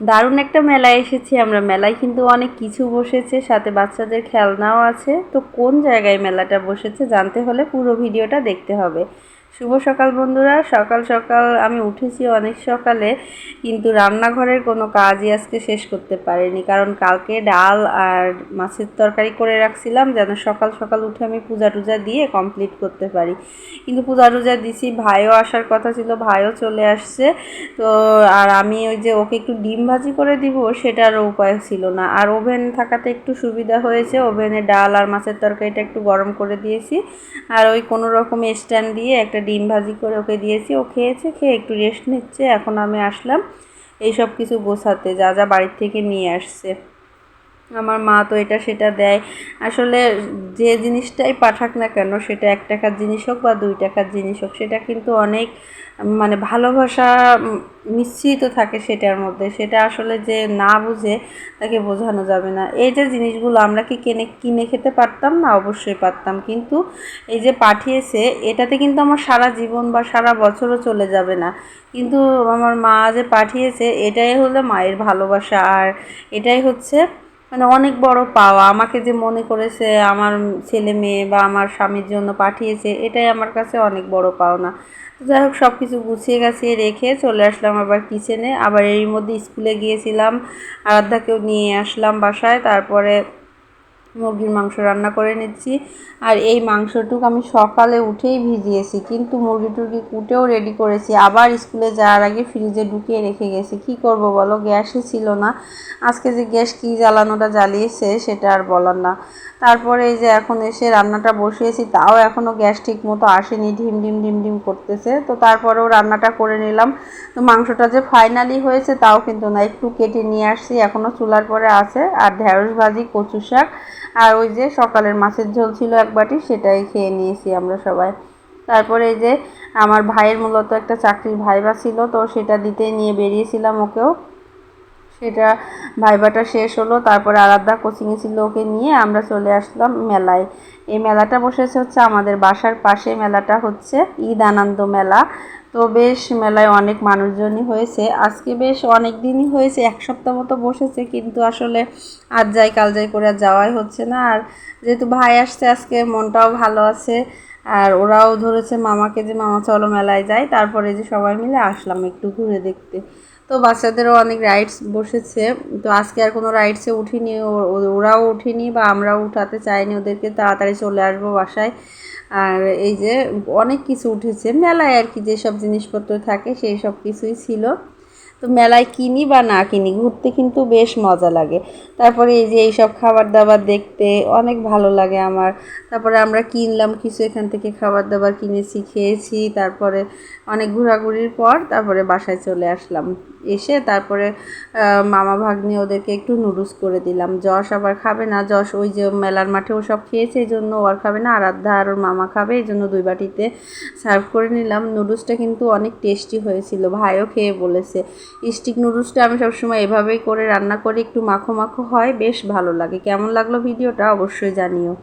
দারুণ একটা মেলায় এসেছি আমরা। মেলায় কিন্তু অনেক কিছু বসেছে, সাথে বাচ্চাদের খেলনাও আছে। তো কোন জায়গায় মেলাটা বসেছে জানতে হলে পুরো ভিডিওটা দেখতে হবে। শুভ সকাল বন্ধুরা। সকাল সকাল আমি উঠেছি অনেক সকালে, কিন্তু রান্নাঘরের কোনো কাজই আজকে শেষ করতে পারিনি। কারণ কালকে ডাল আর মাছের তরকারি করে রাখছিলাম, যেন সকাল সকাল উঠে আমি পূজা টুজা দিয়ে কমপ্লিট করতে পারি। কিন্তু পূজা টুজা দিছি, ভাইও আসার কথা ছিল, ভাইও চলে আসছে। তো আর আমি ওই যে ওকে একটু ডিম ভাজি করে দিব, সেটারও উপায় ছিল না। আর ওভেন থাকাতে একটু সুবিধা হয়েছে, ওভেনে ডাল আর মাছের তরকারিটা একটু গরম করে দিয়েছি। আর ওই কোনো রকম স্ট্যান্ড দিয়ে একটা ডিম ভাজি করে ওকে দিয়েছি। ও খেয়েছে, খেয়ে একটু রেস্ট নিচ্ছে। এখন আমি আসলাম। এইসব কিছু গোছাতে, যা যা বাড়ির থেকে নিয়ে আসছে। আমার মা তো এটা সেটা দেয়। আসলে যে জিনিসটাই পাঠাক না কেন, সেটা এক টাকার জিনিস হোক বা দুই টাকার জিনিস হোক, সেটা কিন্তু অনেক মানে ভালোবাসা মিশ্রিত থাকে সেটার মধ্যে। সেটা আসলে যে না বুঝে তাকে বোঝানো যাবে না। এই যে জিনিসগুলো আমরা কি কিনে কিনে খেতে পারতাম না? অবশ্যই পারতাম। কিন্তু এই যে পাঠিয়েছে, এটাতে কিন্তু আমার সারা জীবন বা সারা বছরও চলে যাবে না। কিন্তু আমার মা যে পাঠিয়েছে, এটাই হলো মায়ের ভালোবাসা। আর এটাই হচ্ছে মানে অনেক বড় পাওয়া। আমাকে যে মনে করেছে আমার ছেলে মেয়ে বা আমার স্বামীর জন্য পাঠিয়েছে, এটাই আমার কাছে অনেক বড় পাওনা। যাই হোক সব কিছু গুছিয়ে গাছিয়ে রেখে চলে আসলাম আবার কিচেনে আবার এরই মধ্যে স্কুলে গিয়েছিলাম। আরাধ্যাকেও নিয়ে আসলাম বাসায়। তারপরে মুরগির মাংস রান্না করে নিচ্ছি। আর এই মাংসটুক আমি সকালে উঠেই ভিজিয়েছি, কিন্তু মুরগি টুরগি কুটেও রেডি করেছি। আবার স্কুলে যাওয়ার আগে ফ্রিজে ঢুকিয়ে রেখে গেছি। কি করব বলো? গ্যাসই ছিল না। আজকে যে গ্যাস কী জ্বালানোটা জ্বালিয়েছে সেটা আর বলার না। তারপরে এই যে এখন এসে রান্নাটা বসিয়েছি, তাও এখনও গ্যাস ঠিক মতো আসেনি, ঢিম ঢিম ঢিম ঢিম করতেছে। তো তারপরেও রান্নাটা করে নিলাম। তো মাংসটা যে ফাইনালি হয়েছে তাও কিন্তু না, একটু কেটে নিয়ে আসছি এখনও চুলার পরে আছে। আর ঢ্যাঁড়স ভাজি, কচু শাক, আর ওই যে সকালের মাছের ঝোল ছিল এক বাটি, সেটাই খেয়ে নিয়েছি আমরা সবাই। তারপরে এই যে আমার ভাইয়ের মূলত একটা চাকরির ভাইবা ছিল, তো সেটা দিতে নিয়ে বেরিয়েছিলাম ওকেও। সেটা ভাইবাটা শেষ হলো, তারপরে আরাধ্যা কোচিংয়ে ছিল ওকে নিয়ে আমরা চলে আসলাম মেলায়। এই মেলাটা বসেছে হচ্ছে আমাদের বাসার পাশে, মেলাটা হচ্ছে ঈদ আনন্দ মেলা। তো বেশ মেলায় অনেক মানুষজনই হয়েছে। আজকে বেশ অনেক দিনই হয়েছে, এক সপ্তাহ মতো বসেছে, কিন্তু আসলে আজ যাই কাল যাই করে যাওয়াই হচ্ছে না। আর যেহেতু ভাই আসছে, আজকে মনটাও ভালো আছে। আর ওরাও ধরেছে মামাকে যে মামা চলো মেলায় যায় তারপরে যে সবাই মিলে আসলাম একটু ঘুরে দেখতে। তো বাচ্চাদেরও অনেক রাইডস বসেছে। তো আজকে আর কোনো রাইডসে উঠিনি। ওরাও উঠিনি বা আমরাও উঠাতে চাইনি। ওদেরকে তাড়াতাড়ি চলে আসব বাসায়। আর এই যে অনেক কিছু উঠেছে। মেলায় আর কি যেসব জিনিসপত্র থাকে, সেই সব কিছুই ছিল। তো মেলায় কিনি বা না কিনি, ঘুরতে কিন্তু বেশ মজা লাগে। তারপরে এই যে এইসব খাবার দাবার দেখতে অনেক ভালো লাগে আমার। তারপরে আমরা কিনলাম কিছু, এখান থেকে খাবার দাবার কিনেছি, খেয়েছি, তারপরে অনেক ঘোরাঘুরির পর তারপরে বাসায় চলে আসলাম। এসে তারপরে মামা ভাগ্নি ওদেরকে একটু নুডলস করে দিলাম। যশ আবার খাবে না। যশ ওই যে মেলার মাঠে ও সব খেয়েছে, এই জন্য ও আর খাবে না। আর আরাধ্যা আর ওর মামা খাবে, এই জন্য দুই বাটিতে সার্ভ করে নিলাম। নুডলসটা কিন্তু অনেক টেস্টি হয়েছিল। ভাইও খেয়ে বলেছে স্টিক নুডলসটা আমি সবসময় এভাবেই করে রান্না করি, একটু মাখো মাখো হয়, বেশ ভালো লাগে। কেমন লাগল ভিডিওটা অবশ্যই জানিও।